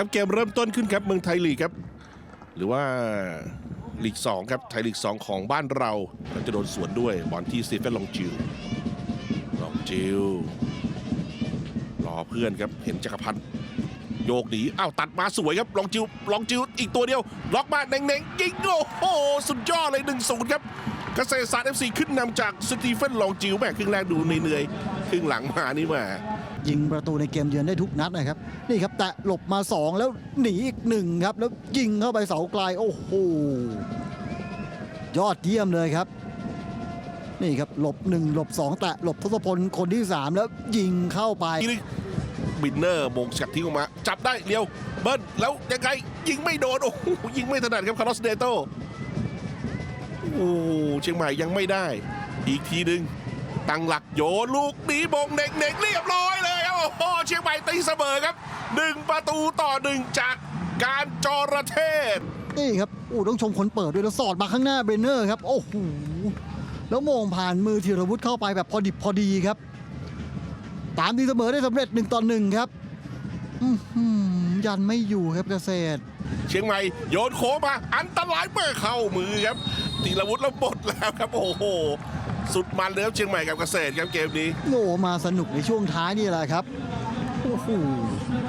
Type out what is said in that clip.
ครับเกมเริ่มต้นขึ้นครับเมืองไทยลีกครับ หรือว่าลีก2ครับไทยลีก 2 ของบ้านเราเราจะโดนสวนด้วยบอลที่สตีเฟนลองจิวลองจิวรอเพื่อนครับเห็นจักรพันธ์โยกหนีอ้าวตัดมาสวยครับลองจิวลองจิวอีกตัวเดียว ล็อกมาเน่งๆยิงโอ้โหสุดยอดเลย1-0ครับเกษตรศาสตร์เอฟซีขึ้นนำจากสตีเฟนลองจิวแม่ครึ่งแรกดูเหนื่อย ครึ่งหลังมานี่แหมายิงประตูในเกมเยือนได้ทุกนัดนะครับนี่ครับ แตะหลบมา 2 แล้วหนีอีกหนึ่งครับ แล้วยิงเข้าไปเสาไกลโอ้โหยอดเยี่ยมเลยครับ นี่ครับหลบ1หลบ2แตะหลบทศพลคนที่3แล้วยิงเข้าไปทีนึงบินเนอร์มงฉักทิ้งออกมา จับได้เลี้ยวเบิ้ลแล้วยังไงยิงไม่โดนโอ้โหยิงไม่ถนัดครับคาร์ลอสเดโตโอ้โหเชียงใหม่ยังไม่ได้ อีกทีหนึ่ง ตั้งหลักโยนลูกหนีบงเด็กเด็กๆเรียบร้อยเลยครับโอ้โหเชียงใหม่ตีเสมอครับหนึ่งประตูต่อหนึ่งจากการจระเทศนี่ครับโอ้ต้องชมคนเปิดด้วยแล้วสอดมาข้างหน้าเบรนเนอร์ครับ โอ้โหแล้วโมงผ่านมือธีรวุฒิเข้าไปแบบพอดิบพอดีครับ ตามที่เสมอได้สำเร็จหนึ่งต่อหนึ่งครับอื้อหือยันไม่อยู่ครับเกษตร เชียงใหม่โยนโค้งมา อันตรายเมื่อเข้ามือครับตีรวุฒิแล้วบดแล้วครับ โอ้โห สุดมันเลยครับเชียงใหม่กับเกษตรครับเกมนี้ โอ้มาสนุกในช่วงท้ายนี่แหละครับ โอ้โห